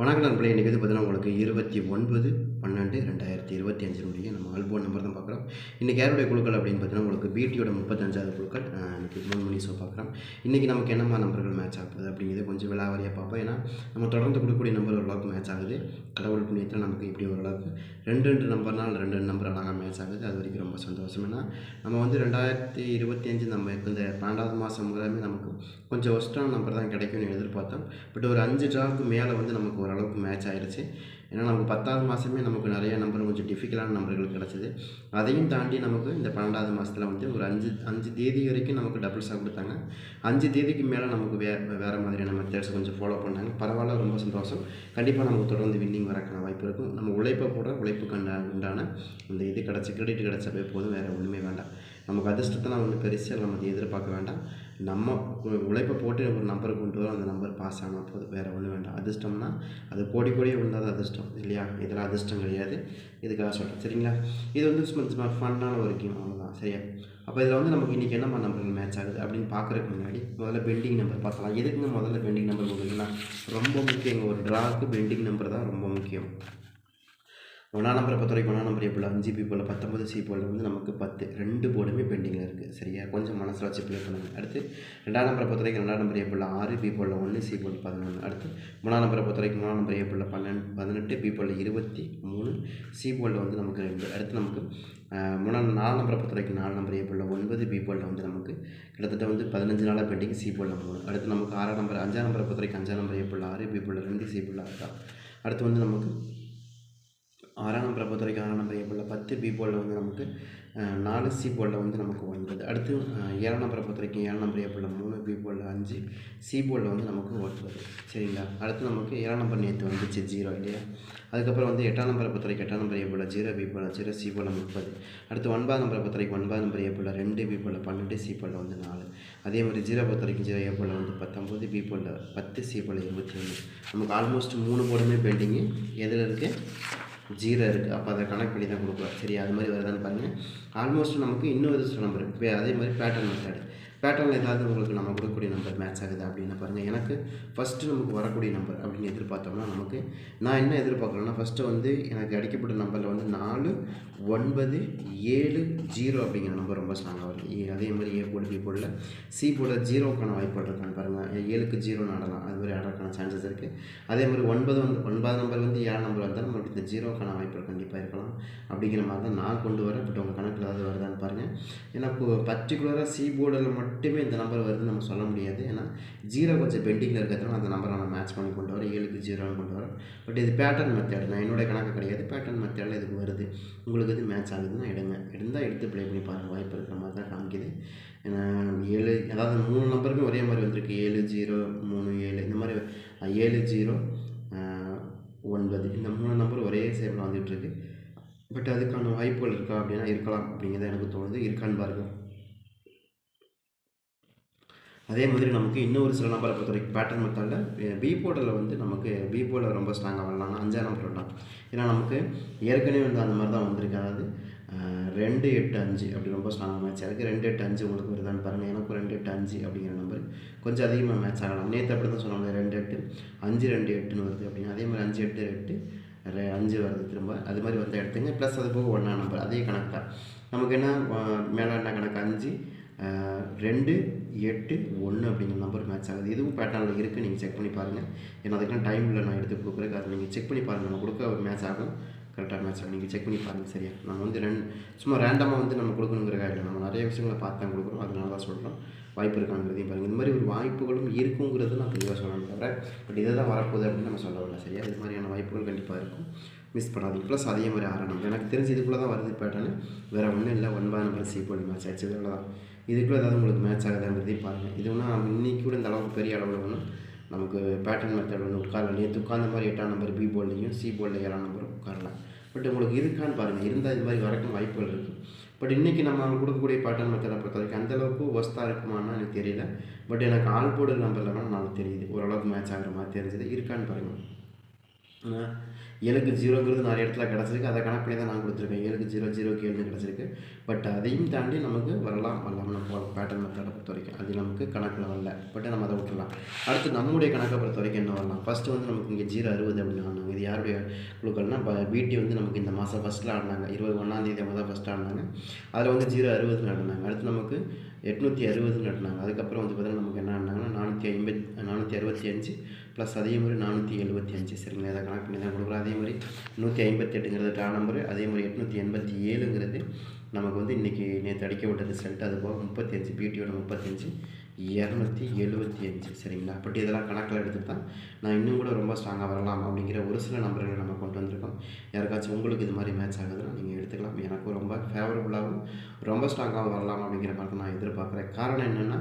வணக்கம் நண்பர்களே இன்றைக்கி வந்து பார்த்தீங்கன்னா உங்களுக்கு இருபத்தி ஒன்பது பன்னெண்டு ரெண்டாயிரத்தி இருபத்தி அஞ்சினுடைய நம்ம ஆல்போன் நம்பர் தான் பார்க்குறோம். இன்றைக்கி யாருடைய குழுக்கள் அப்படின்னு பார்த்தீங்கன்னா உங்களுக்கு பிடியோட முப்பத்தஞ்சாவது குழுக்கள் இன்றைக்கி மூணு மணி ஷோ பார்க்குறோம். இன்றைக்கி நமக்கு என்னமா நம்பர்கள் மேட்ச் ஆகுது அப்படிங்கிறது கொஞ்சம் விலாவாரியாக பார்ப்போம். ஏன்னா நம்ம தொடர்ந்து கொடுக்கக்கூடிய நம்பர் ஓரளவுக்கு மேட்ச் ஆகுது. கடவுள் புண்ணியத்தில் நமக்கு இப்படி ஓரளவுக்கு ரெண்டு ரெண்டு நம்பர்னால் ரெண்டு ரெண்டு நம்பர் அழகாக மேட்ச் ஆகுது. அது வரைக்கும் ரொம்ப சந்தோஷம். ஏன்னா நம்ம வந்து ரெண்டாயிரத்தி இருபத்தி அஞ்சு நம்ம இப்போ இந்த பன்னெண்டாவது மாதம் முதலாமே நமக்கு கொஞ்சம் ஒஸ்டான நம்பர் தான் கிடைக்கும்னு எதிர்பார்த்தோம். பட் ஒரு அஞ்சு ட்ராவுக்கு மேலே வந்து நமக்கு ஓரளவுக்கு மேட்ச் ஆகிடுச்சு ஏன்னா நமக்கு பத்தாவது மாதமே நமக்கு நிறைய நம்பர் கொஞ்சம் டிஃபிகல்ட்டான நம்பர்கள் கிடச்சிது. அதையும் தாண்டி நமக்கு இந்த பன்னெண்டாவது மாதத்தில் வந்து ஒரு அஞ்சு அஞ்சு தேதி வரைக்கும் நமக்கு டபுள்ஸாக கொடுத்தாங்க. அஞ்சு தேதிக்கு மேலே நமக்கு வே வேறு மாதிரியான மெத்தட்ஸ் கொஞ்சம் ஃபாலோ பண்ணாங்க. பரவாயில்ல ரொம்ப சந்தோஷம். கண்டிப்பாக நமக்கு தொடர்ந்து வின்னிங் வரக்கான வாய்ப்பு இருக்கும். நம்ம உழைப்பை போட உழைப்புக்கு கண்ட உண்டான இந்த இது கிடச்சி கிரெடிட் கிடச்சவே போதும். வேறு ஒன்றுமே வேண்டாம். நமக்கு அதிர்ஷ்டத்தை நான் ஒன்றும் பெருசாக நம்ம எதிர்பார்க்க வேண்டாம். நம்ம உழைப்பை போட்டு ஒரு நம்பர் கொண்டு வரோம் அந்த நம்பர் பாஸ் ஆனால் போதும் வேறு ஒன்றும் வேண்டாம். அதிர்ஷ்டம்னா அது கோடி கோடியே விழுந்தால் அது அதிர்ஷ்டம் இல்லையா? இதெல்லாம் அதிர்ஷ்டம் கிடையாது. இதுக்காக சொல்கிறேன் சரிங்களா? இது வந்து சும்மா சும்மா ஃபன்னான ஒரு கேம் அவ்வளோதான் சரியா? அப்போ இதில் வந்து நமக்கு இன்றைக்கி என்னம்மா நம்பர்கள் மேட்ச் ஆகுது அப்படின்னு பார்க்குறதுக்கு முன்னாடி முதல்ல பெண்டிங் நம்பர் பார்க்கலாம். எதுக்குங்க முதல்ல பெண்டிங் நம்பர் கொடுக்குறீங்கன்னா ரொம்ப முக்கியங்க. ஒரு ட்ராவுக்கு பெண்டிங் நம்பர் தான் ரொம்ப முக்கியம். ஒன்றா நம்பரை பொறுத்த வரைக்கும் ஒன்றா நம்பர் எப்படி அஞ்சு பீப்பிள் பத்தொம்பது சி போல் வந்து நமக்கு பத்து ரெண்டு போர்டுமே பெண்டிங்கில் இருக்குது சரியா? கொஞ்சம் மனசில் வச்சு ப்ளே பண்ணுங்கள் அடுத்து ரெண்டாம் நம்பரை பொறுத்த வரைக்கும் ரெண்டாம் நம்பர் எப்போல ஆறு பீப்பிளில் ஒன்று சி போல் பதினொன்று அடுத்து மூணாம் நம்பரை பொறுத்த வரைக்கும் மூணாம் நம்பர் எப்போல பன்னெண்டு பதினெட்டு பீப்பிளில் இருபத்தி மூணு சி போல் வந்து நமக்கு ரெண்டு. அடுத்து நமக்கு மூணாம் நாலு நம்பரை பொறுத்த வரைக்கும் நாலு நம்பர் எப்படி ஒன்பது பீப்பிளில் வந்து நமக்கு கிட்டத்தட்ட வந்து பதினஞ்சு நாளாக பெண்டிங் சி போலில் மூணு. அடுத்து நமக்கு ஆறாம் நம்பர் அஞ்சாம் நம்பரை பொறுத்த வரைக்கும் அஞ்சாம் நம்பர் எப்படி ஆறு பீப்பிளில் ரெண்டு சி போலில் ஆறு அடுத்து வந்து நமக்கு ஆறாம் நம்பரை பொறுத்த வரைக்கும் ஆறாம் நம்பர் ஏபிளில் பத்து பி போலில் வந்து நமக்கு நாலு சி போலில் வந்து நமக்கு ஒன்பது அடுத்து ஏழாம் நம்பரை பொறுத்த வரைக்கும் ஏழாம் நம்பர் ஏபிளில் மூணு பி போலில் அஞ்சு சி போலில் வந்து நமக்கு ஒன்பது சரிங்களா அடுத்து நமக்கு ஏழாம் நம்பர் நேற்று வந்துச்சு ஜீரோ இல்லையா அதுக்கப்புறம் வந்து எட்டாம் நம்பரை பொறுத்த வரைக்கும் எட்டாம் number pole zero B pole zero C pole முப்பது அடுத்து ஒன்பதாம் நம்பரை பொறுத்த வரைக்கும் ஒன்பதாம் நம்பர் போல் ரெண்டு பி போல் பன்னெண்டு சி போலில் வந்து நாலு அதே மாதிரி ஜீரோ பொறுத்த வரைக்கும் ஜீரோ போல் வந்து பத்தொம்போது பி போலில் பத்து சி போல் இருபத்தி ஒன்று நமக்கு ஆல்மோஸ்ட் மூணு போர்டுமே பெண்டிங்கு எதில் இருக்குது ஜீரோ இருக்குது அப்போ அதை கனெக்ட் பண்ணி தான் கொடுக்குறோம் சரி அது மாதிரி வருதான்னு பாருங்கள் ஆல்மோஸ்ட் நமக்கு இன்னொரு நம்பர் அதே மாதிரி பேட்டர்ன் மெத்தட் பேட்டர்னில் ஏதாவது உங்களுக்கு நம்ம கொடுக்கக்கூடிய நம்பர் மேட்ச் ஆகுது அப்படின்னு பாருங்கள் எனக்கு ஃபஸ்ட்டு நமக்கு வரக்கூடிய நம்பர் அப்படின்னு எதிர்பார்த்தோம்னா நமக்கு நான் என்ன எதிர்பார்க்குறேன்னா ஃபஸ்ட்டு வந்து எனக்கு அடிக்கப்பட்ட நம்பரில் வந்து நாலு ஒன்பது ஏழு ஜீரோ அப்படிங்கிற நம்பர் ரொம்ப ஸ்ட்ராங்காக வருது. ஏ- அதே மாதிரி ஏ போர்டு பி போர்டில் சி போர்டில் ஜீரோக்கான வாய்ப்பு இருக்கான்னு பாருங்கள் ஏழுக்கு ஜீரோ ஆடலாம். அது மாதிரி ஆடுறதுக்கான சான்சஸ் இருக்குது அதே மாதிரி ஒன்பது வந்து ஒன்பது நம்பர் வந்து ஏழு நம்பர் வந்தாலும் நமக்கு இந்த ஜீரோக்கான வாய்ப்புகள் கண்டிப்பாக இருக்கலாம். அப்படிங்கிற மாதிரி தான் நான் கொண்டு வரேன் பட் உங்கள் கணக்கில் ஏதாவது வருதான்னு பாருங்கள் ஏன்னா பர்டிகுலராக சி போர்டில் மட்டும் மட்டுமே இந்த நம்பர் வருதுன்னு நம்ம சொல்ல முடியாது. ஏன்னா ஜீரோ கொஞ்சம் பெண்டிங்கில் இருக்கிறதுனால அந்த நம்பரை நான் மேட்ச் பண்ணி கொண்டு வரேன் ஏழுக்கு ஜீரோன்னு கொண்டு வரேன் பட் இது பேட்டர்ன் மெத்தேட் நான் என்னோட கணக்கு கிடையாது. பேட்டர்ன் மெத்தேடில் இதுக்கு வருது. உங்களுக்கு இது மேட்ச் ஆகுதுன்னா எடுங்க. எடுந்தால் எடுத்து ப்ளே பண்ணி பாருங்கள் வாய்ப்பு இருக்கிற மாதிரி தான் காமிக்குது. ஏன்னா ஏழு அதாவது மூணு நம்பருமே ஒரே மாதிரி வந்திருக்கு. ஏழு ஜீரோ மூணு ஏழு. இந்த மாதிரி ஏழு ஜீரோ ஒன்பது. இந்த மூணு நம்பர் ஒரே சேமில் வந்துகிட்ருக்கு பட் அதுக்கான வாய்ப்புகள் இருக்கா அப்படின்னா இருக்கலாம். அப்படிங்கிறது எனக்கு தோணுது. இருக்கான்னு பாருங்கள் அதே மாதிரி நமக்கு இன்னொரு சில நம்பரை பொறுத்த வரைக்கும் பேட்டர்ன் மெத்தடில் பி போர்டில் வந்து நமக்கு பி போர்டில் ரொம்ப ஸ்ட்ராங்காக வரலாம் அஞ்சாம் நம்பர் வரலாம் ஏன்னா நமக்கு ஏற்கனவே வந்து அந்த மாதிரி தான் வந்திருக்கு அதாவது ரெண்டு எட்டு அஞ்சு அப்படி ரொம்ப ஸ்ட்ராங்காக மேட்ச் ஆகிருக்கு ரெண்டு எட்டு அஞ்சு உங்களுக்கு வருதான்னு பாருங்கள் எனக்கும் ரெண்டு எட்டு அஞ்சு அப்படிங்கிற நம்பர் கொஞ்சம் அதிகமாக மேட்ச் ஆகலாம். நேற்று அப்படி தான் சொன்னாங்க ரெண்டு எட்டு அஞ்சு ரெண்டு எட்டுன்னு வருது அப்படின்னு அதே மாதிரி அஞ்சு எட்டு எட்டு ரெ- அஞ்சு வருது திரும்ப. அது மாதிரி வந்து எடுத்துங்க. ப்ளஸ் அது போக ஒன்றா நம்பர் அதே கணக்கு தான். நமக்கு என்ன மேலே என்ன கணக்கு? அஞ்சு ரெண்டு எட்டு ஒன்று அப்படிங்கிற நம்பர் மேட்ச் ஆகுது. இதுவும் பேட்டர்னில் இருக்குது நீங்கள் செக் பண்ணி பாருங்கள் ஏன்னா அதுக்கான டைம் இல்லை நான் எடுத்து கொடுக்குறேன். அதை நீங்கள் செக் பண்ணி பாருங்கள் நம்ம கொடுக்க ஒரு மேட்ச் ஆகும். கரெக்டாக மேட்ச் ஆகும் நீங்கள் செக் பண்ணி பாருங்கள் சரியா? நம்ம வந்து ரெண்டு சும்மா ரேண்டமாக வந்து நம்ம கொடுக்கணுங்கிற இல்லை. நம்ம நிறைய விஷயங்களை பார்த்து தான் கொடுக்குறோம். அதனால தான் சொல்கிறோம் வாய்ப்பு இருக்காங்கிறதையும் பாருங்கள் இந்த மாதிரி ஒரு வாய்ப்புகளும் இருக்குங்கிறது நான் தெளிவாக சொல்லணும் தவிர பட் இதை தான் வரப்போகுது அப்படின்னு நம்ம சொல்ல வரல. சரியா? இது மாதிரியான வாய்ப்புகள் கண்டிப்பாக இருக்கும். மிஸ் பண்ணாதீங்க. ப்ளஸ் அதே மாதிரி ஆரணும் எனக்கு தெரிஞ்சு இதுக்குள்ளே தான் வருது பேட்டர்னு வேறு ஒன்றும் இல்லை. ஒன்பது நம்பர் சி போல் மேட்ச் ஆச்சு இதில் தான் இதுக்குள்ளே ஏதாவது உங்களுக்கு மேட்ச் ஆகுதாங்கிறதையும் பாருங்கள் இது ஒன்றும் கூட இந்த அளவுக்கு பெரிய அளவில் ஒன்று நமக்கு பேட்டர்ன் மெத்தட் ஒன்று உட்காரலாம் நேற்று உட்கார்ந்த மாதிரி எட்டாம் நம்பர் பி போல்லையும் சி போலில் ஏழாம் நம்பரும் உட்காரலாம் பட் உங்களுக்கு இருக்கான்னு பாருங்கள் இருந்தால் இது மாதிரி வரக்கும் வாய்ப்புகள் இருக்குது பட் இன்றைக்கி நம்ம கொடுக்கக்கூடிய பேட்டர்ன் மெத்தடை பொறுத்த வரைக்கும் அந்தளவுக்கு ஒஸ்தாக இருக்குமான்னு எனக்கு தெரியல. பட் எனக்கு ஆல் போர்டு நம்பரில் வேணால் நல்லா தெரியுது. ஓரளவுக்கு மேட்ச் ஆகிற மாதிரி தெரிஞ்சது. இருக்கான்னு பாருங்கள் ஏழுக்கு ஜீரோங்கிறது நிறைய இடத்துல கிடச்சிருக்கு. அதை கணக்கு பண்ணி தான் நான் கொடுத்துருக்கேன். ஏழுக்கு ஜீரோ ஜீரோக்கு ஏழுன்னு கிடச்சிருக்கு. பட் அதையும் தாண்டி நமக்கு வரலாம். வரலாம். நம்ம பேட்டர்ன் மெத்தடை பொறுத்த வரைக்கும். அது நமக்கு கணக்கில் வரல. பட் நம்ம அதை விட்டுறலாம். அடுத்து நம்முடைய கணக்கை பொறுத்த வரைக்கும் என்ன வரலாம்? ஃபஸ்ட்டு வந்து நமக்கு இங்கே ஜீரோ அறுபது அப்படின்னு ஆனாங்க. இது யாருடைய குழுக்கள்னா இப்போ பிடி வந்து நமக்கு இந்த மாதம் ஃபஸ்ட்டில் ஆடினாங்க. இருபது ஒன்றாந்தேதி அவங்க தான் ஃபஸ்ட்டு ஆடினாங்க. அதில் வந்து ஜீரோ அறுபதுன்னு ஆடினாங்க. அடுத்து நமக்கு எட்நூற்றி அறுபதுன்னு ஆடினாங்க. அதுக்கப்புறம் வந்து பார்த்தீங்கன்னா நமக்கு என்ன ஆடினாங்கன்னா நானூற்றி ஐம்பத்தி நானூற்றி அறுபத்தி அஞ்சு ப்ளஸ் அதே மாதிரி நானூற்றி எழுபத்தி அஞ்சு. சரிங்களா? இதை கணக்கு பண்ணி தான் கொடுக்குறோம். அதே மாதிரி நூற்றி ஐம்பத்தெட்டுங்கிறது ட்ரா நம்பரு அதே மாதிரி எட்நூற்றி எண்பத்தி ஏழுங்கிறது நமக்கு வந்து இன்றைக்கி நேற்று அடிக்க விட்ட ரிசல்ட் அது போக முப்பத்தஞ்சு பியூட்டியோட முப்பத்தஞ்சு இரநூத்தி எழுபத்தி அஞ்சு சரிங்களா? அப்படி இதெல்லாம் கணக்கில் எடுத்துகிட்டு தான் நான் இன்னும் கூட ரொம்ப ஸ்ட்ராங்காக வரலாம் அப்படிங்கிற ஒரு சில நம்பர்களை நம்ம கொண்டு வந்திருக்கோம். யாருக்காச்சும் உங்களுக்கு இது மாதிரி மேட்ச் ஆகுதுன்னா நீங்கள் எடுத்துக்கலாம். எனக்கும் ரொம்ப ஃபேவரபுளாகவும் ரொம்ப ஸ்ட்ராங்காகவும் வரலாம் அப்படிங்கிற மாதிரி தான் நான் எதிர்பார்க்குறேன். காரணம் என்னென்னா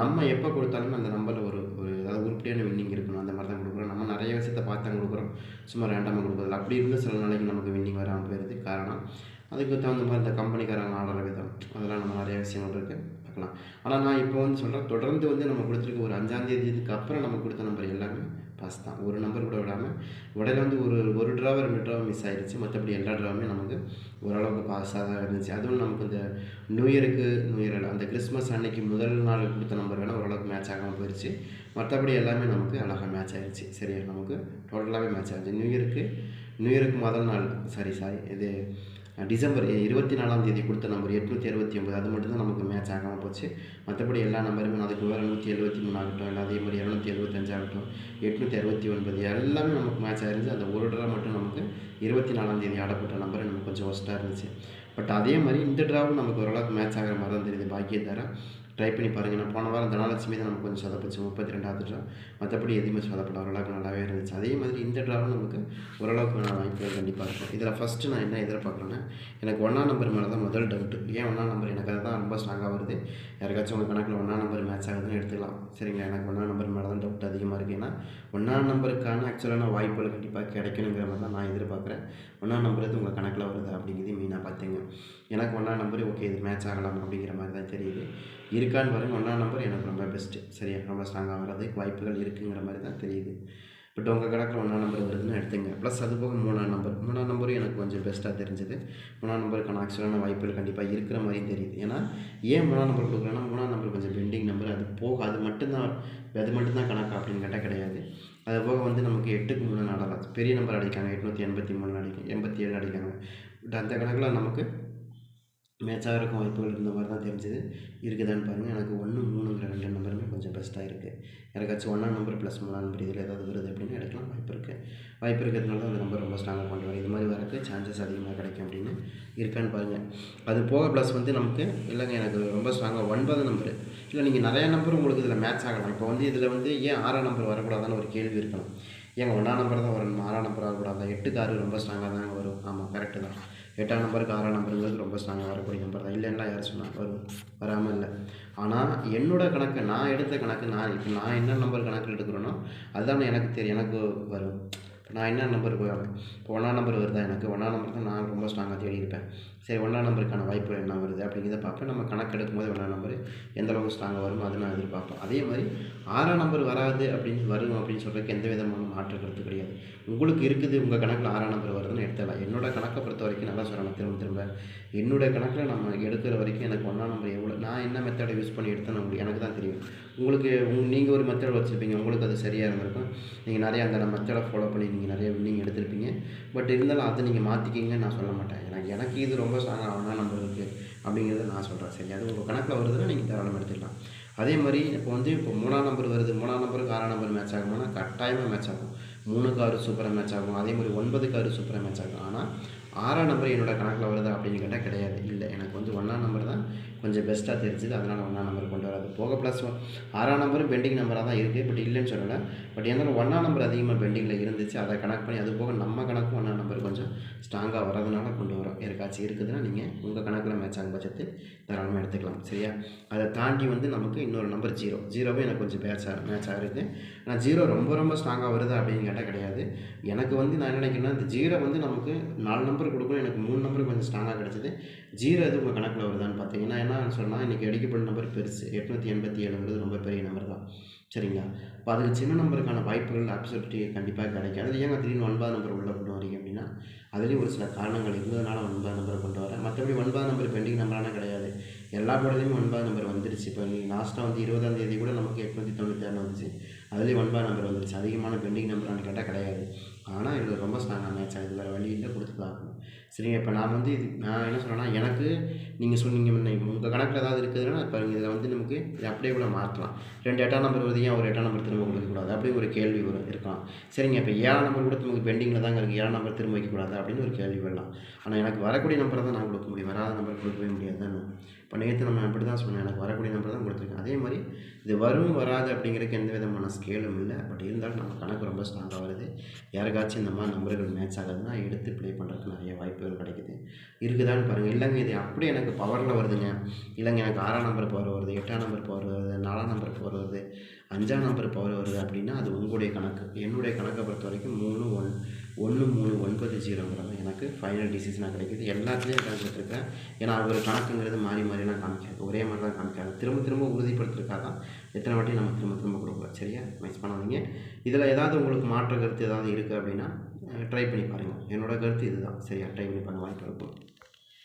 நம்ம எப்போ கொடுத்தாலுமே அந்த நம்பரில் ஒரு ஒரு அதாவது உருப்படியான வின்னிங் இருக்கணும். அந்த மாதிரி தான் கொடுக்குறோம். நம்ம நிறைய விஷயத்தை பார்த்து தான் கொடுக்குறோம். சும்மா ரேண்டமாக கொடுக்குறது அப்படி இருந்து சில நாளைக்கு நமக்கு வின்னிங் வராமல் போயிடுது காரணம் அதுக்கு தகுந்த மாதிரி இந்த கம்பெனிக்காரங்க ஆடுற விதம் அதெல்லாம் நம்ம நிறைய விஷயங்கள் இருக்குது பார்க்கலாம். ஆனால் நான் இப்போ வந்து சொல்கிறேன் தொடர்ந்து வந்து நம்ம கொடுத்துருக்க ஒரு அஞ்சாந்தேதிக்கு அப்புறம் நம்ம கொடுத்த நம்பர் எல்லாமே பாஸ் தான். ஒரு நம்பர் கூட விடாமல் உடையில வந்து ஒரு ஒரு ட்ராவை ரெண்டு ட்ராவை மிஸ் ஆகிடுச்சு மற்றபடி எல்லா ட்ராவுமே நமக்கு ஓரளவுக்கு பாஸாக தான் இருந்துச்சு. அதுவும் நமக்கு இந்த நியூ இயருக்கு நியூ இயர் அந்த கிறிஸ்மஸ் அன்னைக்கு முதல் நாள் கொடுத்த நம்பர் வேணால் ஓரளவுக்கு மேட்ச் ஆகாமல் போயிடுச்சு மற்றபடி எல்லாமே நமக்கு அழகாக மேட்ச் ஆகிடுச்சு சரியா? நமக்கு டோட்டலாகவே மேட்ச் ஆகிடுச்சு நியூ இயருக்கு நியூ இயருக்கு முதல் நாள் சாரி சாரி இது டிசம்பர் இருபத்தி நாலாம் தேதி கொடுத்த நம்பர் எட்நூற்றி அறுபத்தி ஒம்பது அது மட்டும்தான் நமக்கு மேட்ச் ஆகாமல் போச்சு. மற்றபடி எல்லா நம்பருமே அதுக்கு வேறு நூற்றி எழுபத்தி மூணு ஆகட்டும் இல்லை அதே மாதிரி இரநூத்தி எழுபத்தஞ்சு ஆகட்டும் எட்நூற்றி அறுபத்தி ஒன்பது எல்லாமே நமக்கு மேட்ச் ஆயிருந்துச்சு. அந்த ஒரு ட்ரா மட்டும் நமக்கு இருபத்தி நாலாம் தேதி ஆடப்பட்ட நம்பர் நமக்கு கொஞ்சம் ஒஸ்ட்டாக இருந்துச்சு. பட் அதே மாதிரி இந்த ட்ராவும் நமக்கு ஓரளவுக்கு மேட்ச் ஆகிற மாதிரி தான் தெரியுது பாக்கியதாரா. ட்ரை பண்ணி பாருங்கள் நான் போன வாரம் தனலட்சுமி தான் நமக்கு கொஞ்சம் சொதப்பிச்சு முப்பத்தி ரெண்டாவது ட்ரா மற்றபடி எதுவுமே சொதப்பட ஓரளவுக்கு நல்லாவே இருந்துச்சு. அதே மாதிரி இந்த ட்ராவும் நமக்கு ஓரளவுக்கு நான் வாய்ப்புகள் கண்டிப்பாக இருக்கும். இதில் ஃபஸ்ட்டு நான் என்ன எதிர்பார்க்குறேன்னா எனக்கு ஒன்றாம் நம்பர் மேலே தான் முதல் டவுட்டு ஏன் ஒன்றாம் நம்பர் எனக்கு அதுதான் ரொம்ப ஸ்ட்ராங்காக வருது. யாருக்காச்சும் உங்கள் கணக்கில் ஒன்றாம் நம்பர் மேட்ச் ஆகுதுன்னு எடுத்துக்கலாம். சரிங்களா? எனக்கு ஒன்றாம் நம்பர் மேலே தான் டவுட் அதிகமாக இருக்குது ஏன்னா ஒன்றாம் நம்பருக்கான ஆக்சுவலான வாய்ப்புகள் கண்டிப்பாக கிடைக்கணுங்கிற மாதிரி தான் நான் எதிர்பார்க்குறேன். ஒன்றாம் நம்பர் எது உங்கள் கணக்கில் வருது அப்படிங்கிறது மெயினாக பார்த்துங்க. எனக்கு ஒன்றாம் நம்பர் ஓகே இது மேட்ச் ஆகலாம் அப்படிங்கிற மாதிரி தான் தெரியுது. இருக்கான்னு வரும் ஒன்றாம் நம்பர் எனக்கு ரொம்ப பெஸ்ட்டு சரியா? ரொம்ப ஸ்ட்ராங்காக வர்றதுக்கு வாய்ப்புகள் இருக்குங்கிற மாதிரி தான் தெரியுது. பட் உங்கள் கணக்கில் ஒன்றாம் நம்பர் வருதுன்னு எடுத்துங்க. ப்ளஸ் அது போக மூணாம் நம்பர் மூணாம் நம்பரும் எனக்கு கொஞ்சம் பெஸ்ட்டாக தெரிஞ்சது. மூணாம் நம்பருக்கான ஆக்சுவலான வாய்ப்புகள் கண்டிப்பாக இருக்கிற மாதிரியும் தெரியுது. ஏன்னா ஏன் மூணாம் நம்பர் கொடுக்குறேன்னா மூணாம் நம்பர் கொஞ்சம் பெண்டிங் நம்பர் அது போக அது மட்டும்தான் அது மட்டும்தான் கணக்கு அப்படின்னு கேட்டால் கிடையாது. அது போக வந்து நமக்கு எட்டுக்கு மூணு நடலாம் பெரிய நம்பர் அடிக்காங்க. எட்நூற்றி எண்பத்தி மூணு அடிக்கும் எண்பத்தி ஏழு அடிக்காங்க. பட் அந்த கணக்கில் நமக்கு மேட்சாக இருக்கும் வாய்ப்புகள் இருந்த மாதிரி தான் தெரிஞ்சது. இருக்குதான்னு பாருங்கள் எனக்கு ஒன்று மூணுங்கிற ரெண்டு நம்பருமே கொஞ்சம் பெஸ்ட்டாக இருக்குது யாருக்காச்சும் ஒன்றாம் நம்பர் ப்ளஸ் மூணாம் நம்பர் இதில் ஏதாவது வருது அப்படின்னு எடுக்கலாம். வாய்ப்பு இருக்குது வாய்ப்பு இருக்கிறதுனால தான் அந்த நம்பர் ரொம்ப ஸ்ட்ராங்காக கொண்டு வரும் இது மாதிரி வரக்கு சான்சஸ் அதிகமாக கிடைக்கும் அப்படின்னு இருக்கான்னு பாருங்கள் அது போக ப்ளஸ் வந்து நமக்கு இல்லைங்க எனக்கு ரொம்ப ஸ்ட்ராங்காக ஒன்பது நம்பர் இல்லை நீங்கள் நிறையா நம்பர் உங்களுக்கு இதில் மேட்ச் ஆகலாம். இப்போ வந்து இதில் வந்து ஏன் ஆறாம் நம்பர் வரக்கூடாதுன்னு ஒரு கேள்வி இருக்கணும். ஏங்க ஒன்றாம் நம்பர் தான் வரணும். ஆறாம் நம்பர் வரக்கூடாது எட்டுக்கு ஆறு ரொம்ப ஸ்ட்ராங்காக தாங்க வரும். ஆமாம் கரெக்டு தான். எட்டாம் நம்பருக்கு ஆறாம் நம்பருங்கிறது ரொம்ப ஸ்ட்ராங்காக வரக்கூடிய நம்பர் தான். இல்லைன்னா யார் சொன்னால் வரும் வராமல் இல்லை. ஆனால் என்னோடய கணக்கு நான் எடுத்த கணக்கு நான் இப்போ நான் என்ன நம்பர் கணக்கில் எடுக்கிறேனோ அதுதான் எனக்கு தெரியும் எனக்கு வரும். இப்போ நான் என்ன நம்பர் இப்போ ஒன்றாம் நம்பர் வருதா எனக்கு? ஒன்றாம் நம்பர் தான் நான் ரொம்ப ஸ்ட்ராங்காக தேடி இருப்பேன். சரி ஒன்றாம் நம்பருக்கான வாய்ப்பு என்ன வருது? அப்படிங்கிறத பார்ப்பேன். நம்ம கணக்கு எடுக்கும்போது ஒன்றாம் நம்பர் எந்த அளவுக்கு ஸ்ட்ராங்காக வருமோ அதை நான் எதிர்பார்ப்பேன். அதே மாதிரி ஆறாம் நம்பர் வராது அப்படின்னு வரும் அப்படின்னு சொல்கிறதுக்கு எந்த விதமான மாற்று கருத்து கிடையாது. உங்களுக்கு இருக்குது உங்கள் கணக்கில் ஆறாம் நம்பர் வருதுன்னு எடுத்துடலாம் என்னோட கணக்கை பொறுத்த வரைக்கும் நல்லா சொல்லணும் திரும்ப திரும்ப. என்னுடைய கணக்கில் நம்ம எடுக்கிற வரைக்கும் எனக்கு ஒன்றாம் நம்பர் எவ்வளோ நான் என்ன மெத்தடை யூஸ் பண்ணி எடுத்தேன் உங்களுக்கு எனக்கு தான் தெரியும். உங்களுக்கு உங் நீங்கள் ஒரு மெத்தட் வச்சுருப்பீங்க. உங்களுக்கு அது சரியாக இருந்திருக்கும். நீங்கள் நிறைய அந்த மெத்தடை ஃபாலோ பண்ணி நீங்கள் நிறைய வின்னிங் எடுத்திருப்பீங்க. பட் இருந்தாலும் அதை நீங்கள் மாற்றிக்கிங்கன்னு நான் சொல்ல மாட்டேன். எனக்கு எனக்கு இது ரொம்ப ஸ்ட்ராங்காக ஆகணும் நம்பர் இருக்குது அப்படிங்கிறத நான் சொல்கிறேன் சரி அது உங்கள் கணக்கில் வருதுன்னா நீங்கள் தாராளமாக எடுத்துக்கலாம். அதே மாதிரி இப்போ வந்து இப்போ மூணாம் நம்பர் வருது. மூணாம் நம்பருக்கு ஆறாம் நம்பர் மேட்ச் ஆகும்னா கட்டாயமாக மேட்ச் ஆகும். மூணுக்கு ஆறு சூப்பராக மேட்ச் ஆகும். அதே மாதிரி ஒன்பதுக்கு ஆறு சூப்பராக மேட்ச் ஆகும். ஆனால் ஆறாம் நம்பர் என்னோட கணக்கில் வருதா அப்படின்னு கேட்டால் கிடையாது. இல்லை எனக்கு வந்து ஒன்றாம் நம்பர் தான் கொஞ்சம் பெஸ்ட்டாக தெரிஞ்சுது. அதனால் ஒன்றாம் நம்பர் கொண்டு வராது. போக ப்ளஸ் ஒன் ஆறாம் நம்பரும் பெண்டிங் நம்பராக தான் இருக்குது பட் இல்லைன்னு சொல்லலை. பட் இருந்தாலும் ஒன்றாம் நம்பர் அதிகமாக பெண்டிங்கில் இருந்துச்சு. அதை கணக்கு பண்ணி அது போக நம்ம கணக்கும் ஒன்றாம் நம்பர் கொஞ்சம் ஸ்ட்ராங்காக வரதுனால கொண்டு வரோம். யாருக்காச்சும் இருக்குதுன்னா நீங்கள் உங்கள் கணக்கில் மேட்ச் ஆகும் பட்சத்தில் தாராளமாக எடுத்துக்கலாம். சரியா? அதை தாண்டி வந்து நமக்கு இன்னொரு நம்பர் ஜீரோ ஜீரோவே எனக்கு கொஞ்சம் மேட்ச் மேட்ச் ஆகிருக்கு ஆனால் ஜீரோ ரொம்ப ரொம்ப ஸ்ட்ராங்காக வருது அப்படின்னு கேட்டால் கிடையாது. எனக்கு வந்து நான் என்ன நினைக்கிறேன்னா இந்த ஜீரோ வந்து நமக்கு நாலு நம்பர் கொடுக்கணும் எனக்கு மூணு நம்பர் கொஞ்சம் ஸ்ட்ராங்காக கிடச்சிது. ஜீரோ எது உங்கள் கணக்கில் வருதான்னு பார்த்தீங்கன்னா என்ன சொன்னால் இன்றைக்கி அடிக்கப்பட்ட நம்பர் பெருசு. எட்நூற்றி எண்பத்தி ஏழுங்கிறது ரொம்ப பெரிய நம்பர் தான். சரிங்களா? இப்போ அதுக்கு சின்ன நம்பருக்கான வாய்ப்புகள் ஆப்பர்ச்சுனிட்டி கண்டிப்பாக கிடைக்கும் அது ஏங்க திடீர்னு ஒன்பதாம் நம்பர் உள்ளே கொண்டு வரீங்க அப்படின்னா அதுலேயும் ஒரு சில காரணங்கள் இருந்ததுனால ஒன்பது நம்பரை கொண்டு வரேன். மற்றபடி ஒன்பதாம் நம்பர் பெண்டிங் நம்பரான கிடையாது. எல்லா போர்டுலேயுமே ஒன்பதாம் நம்பர் வந்துருச்சு. இப்போ லாஸ்ட்டாக வந்து இருபதாம் தேதி கூட நமக்கு எட்நூற்றி தொண்ணூற்றி ஆறு வந்துச்சு. அதுலேயும் ஒன்பதாம் நம்பர் வந்துருச்சு. அதிகமான பெண்டிங் நம்பரானு கேட்டால் கிடையாது. ஆனால் இது ரொம்ப ஸ்ட்ராங்காக மேட்ச் ஆகுது வேறு வழி இல்லை கொடுத்து பார்க்கணும். சரிங்க இப்போ நான் வந்து இது நான் என்ன சொல்கிறேன்னா எனக்கு நீங்கள் சொன்னீங்க உங்கள் கணக்கில் ஏதாவது இருக்குதுன்னா இப்போ இதில் வந்து நமக்கு இதை அப்படியே கூட மாற்றலாம். ரெண்டு எட்டாம் நம்பர் வருது ஏன் ஒரு எட்டாம் நம்பர் திரும்ப கொடுக்கக்கூடாது அப்படி ஒரு கேள்வி வரும் இருக்கலாம். சரிங்க இப்போ ஏழாம் நம்பர் கூட நமக்கு பெண்டிங்கில் தாங்க இருக்குது ஏழாம் நம்பர் திரும்ப வைக்கக்கூடாது அப்படின்னு ஒரு கேள்வி வரலாம். ஆனால் எனக்கு வரக்கூடிய நம்பரை தான் நான் கொடுக்க முடியும். வராத நம்பர் கொடுக்கவே முடியாது தானே. இப்போ நேற்று நம்ம அப்படி தான் சொன்னேன். எனக்கு வரக்கூடிய நம்பர் தான் கொடுத்துருக்கேன். அதே மாதிரி இது வரும் வராது அப்படிங்கிறதுக்கு எந்த விதமான ஸ்கேலும் இல்லை. பட் இருந்தாலும் நம்ம கணக்கு ரொம்ப ஸ்ட்ராங்காக வருது. யாருக்காச்சும் இந்த மாதிரி நம்பர்கள் மேட்ச் ஆகுதுன்னா எடுத்து ப்ளே பண்ணுறதுக்கு நிறைய வாய்ப்புகள் கிடைக்குது. இருக்குதான்னு பாருங்கள் இல்லைங்க இது அப்படியே எனக்கு பவரில் வருதுங்க. இல்லைங்க எனக்கு ஆறாம் நம்பர் பவர் வருது எட்டாம் நம்பர் பவர் வருது நாலாம் நம்பர் பவர் வருது அஞ்சாம் நம்பர் பவர் வருது அப்படின்னா அது உங்களுடைய கணக்கு. என்னுடைய கணக்கை பொறுத்த வரைக்கும் மூணு ஒன் ஒன்று மூணு ஒன்பது ஜீரோங்கிறது எனக்கு ஃபைனல் டிசிஷனாக கிடைக்குது. எல்லாத்துலேயும் கணக்கிட்டுருக்கேன் ஏன்னா அவர் கணக்குங்கிறது மாறி மாறிலாம் காமிக்காது ஒரே மாதிரி தான் காமிக்காது திரும்ப திரும்ப உறுதிப்படுத்துறதுக்காக தான். எத்தனை வாட்டி நம்ம திரும்ப திரும்ப கொடுக்குறோம் சரியா? மிஸ் பண்ணாதீங்க. இதில் ஏதாவது உங்களுக்கு மாற்ற கருத்து ஏதாவது இருக்குது அப்படின்னா ட்ரை பண்ணி பாருங்கள் என்னோடய கருத்து இதுதான். சரியா? ட்ரை பண்ணி பாருங்கள் வாய்ப்பு இருக்கும்